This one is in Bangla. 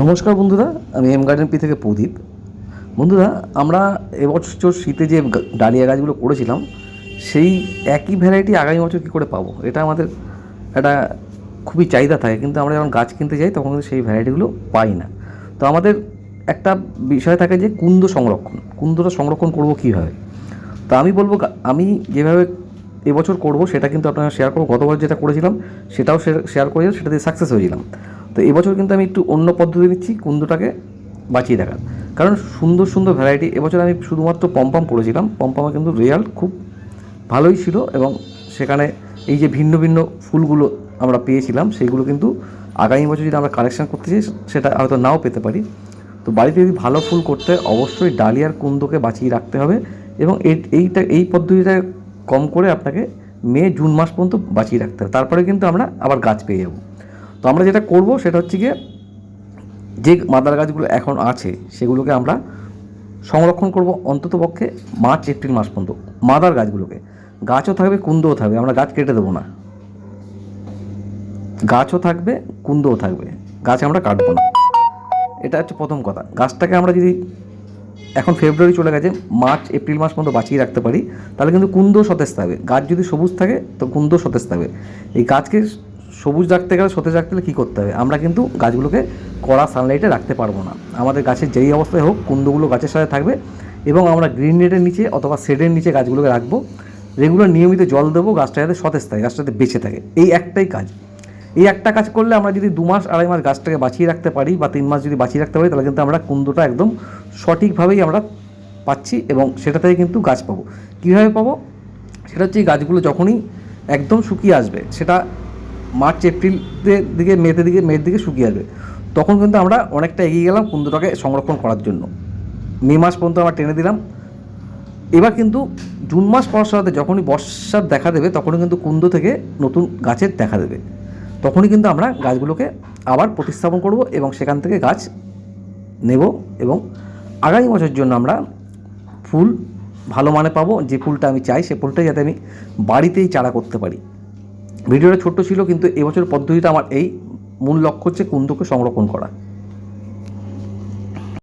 নমস্কার বন্ধুরা, আমি এম গার্ডেন পি থেকে প্রদীপ। বন্ধুরা, আমরা এবছর শীতে যে ডালিয়া গাছগুলো করেছিলাম, সেই একই ভ্যারাইটি আগামী বছর কী করে পাবো? এটা আমাদের একটা খুবই চাহিদা থাকে, কিন্তু আমরা যখন গাছ কিনতে যাই, তখন কিন্তু সেই ভ্যারাইটিগুলো পাই না। তো আমাদের একটা বিষয় থাকে যে কুন্দ সংরক্ষণ। কুন্দটা সংরক্ষণ করব কীভাবে? তো আমি বলব আমি যেভাবে এবছর করব, সেটা কিন্তু আপনারা শেয়ার করব গতবার যেটা করেছিলাম, সেটাও শেয়ার করেছিলাম সেটাতে সাকসেস হয়েছিলাম। তো এবছর কিন্তু আমি একটু অন্য পদ্ধতি নিচ্ছি কুন্দটাকে বাঁচিয়ে রাখার কারণ সুন্দর সুন্দর ভ্যারাইটি এবছর আমি শুধুমাত্র পম্পাম করেছিলাম পম্পামে কিন্তু রেজাল্ট খুব ভালোই ছিল এবং সেখানে এই যে ভিন্ন ভিন্ন ফুলগুলো আমরা পেয়েছিলাম সেইগুলো কিন্তু আগামী বছর যদি আমরা কালেকশন করতে চাই, সেটা হয়তো নাও পেতে পারি। তো বাড়িতে যদি ভালো ফুল করতে অবশ্যই ডালিয়ার কুন্দকে বাঁচিয়ে রাখতে হবে এবং এই- এইটা, এই পদ্ধতিটা কম করে আপনাকে মে, জুন মাস পর্যন্ত বাঁচিয়ে রাখতে হবে। তারপরে কিন্তু আমরা আবার গাছ পেয়ে যাব। তো আমরা যেটা করব সেটা হচ্ছে গিয়ে যে মাদার গাছগুলো এখন আছে, সেগুলোকে আমরা সংরক্ষণ করব অন্তত পক্ষে মার্চ, এপ্রিল মাস পর্যন্ত, মাদার গাছগুলোকে। গাছও থাকবে, কুন্দও থাকবে, আমরা গাছ কেটে দেবো না। গাছও থাকবে, কুন্দও থাকবে, গাছ আমরা কাটবো না। এটা হচ্ছে প্রথম কথা। গাছটাকে আমরা যদি এখন ফেব্রুয়ারি চলে গেছে, মার্চ, এপ্রিল মাস পর্যন্ত বাঁচিয়ে রাখতে পারি, তাহলে কিন্তু কুন্দ সতেজ থাকবে। গাছ যদি সবুজ থাকে, তো কুন্দ সতেজ থাকবে। এই গাছকে সবুজ রাখতে গেলে, সতেজ রাখতে গেলে কী করতে হবে? আমরা কিন্তু গাছগুলোকে কড়া সানলাইটে রাখতে পারব না। আমাদের গাছের যেই অবস্থায় হোক, কুন্দগুলো গাছের সাথে থাকবে এবং আমরা গ্রিন নেটের নিচে অথবা শেডের নিচে গাছগুলোকে রাখব। রেগুলার নিয়মিত জল দেবো গাছটা যাতে সতেজ থাকে গাছটা যাতে বেঁচে থাকে। এই একটাই কাজ। এই একটা কাজ করলে আমরা যদি দু মাস, আড়াই মাস গাছটাকে বাঁচিয়ে রাখতে পারি বা তিন মাস যদি বাঁচিয়ে রাখতে পারি, তাহলে কিন্তু আমরা কুন্দটা একদম সঠিকভাবেই আমরা পাচ্ছি এবং সেটা থেকে কিন্তু গাছ পাবো। কীভাবে পাবো? সেটা হচ্ছে এই গাছগুলো যখনই একদম শুকিয়ে আসবে, সেটা মার্চ এপ্রিলের দিকে মেতে দিকে মের দিকে শুকিয়ে আসবে। তখন কিন্তু আমরা অনেকটা এগিয়ে গেলাম কুন্দটাকে সংরক্ষণ করার জন্য। মে মাস পর্যন্ত আমরা টেনে দিলাম। এবার কিন্তু জুন মাস পর সাথে যখনই বর্ষার দেখা দেবে, তখনই কিন্তু কুন্দ থেকে নতুন গাছের দেখা দেবে। তখনই কিন্তু আমরা গাছগুলোকে আবার প্রতিস্থাপন করব এবং সেখান থেকে গাছ নেব এবং আগামী বছরের জন্য আমরা ফুল ভালো মানে পাবো। যে ফুলটা আমি চাই, সে ফুলটাই যাতে আমি বাড়িতেই চারা করতে পারি। ভিডিওটা ছোট্ট ছিল কিন্তু এবছর পদ্ধতিটা আমার এই মূল লক্ষ্য হচ্ছে কুন্দকে সংরক্ষণ করা।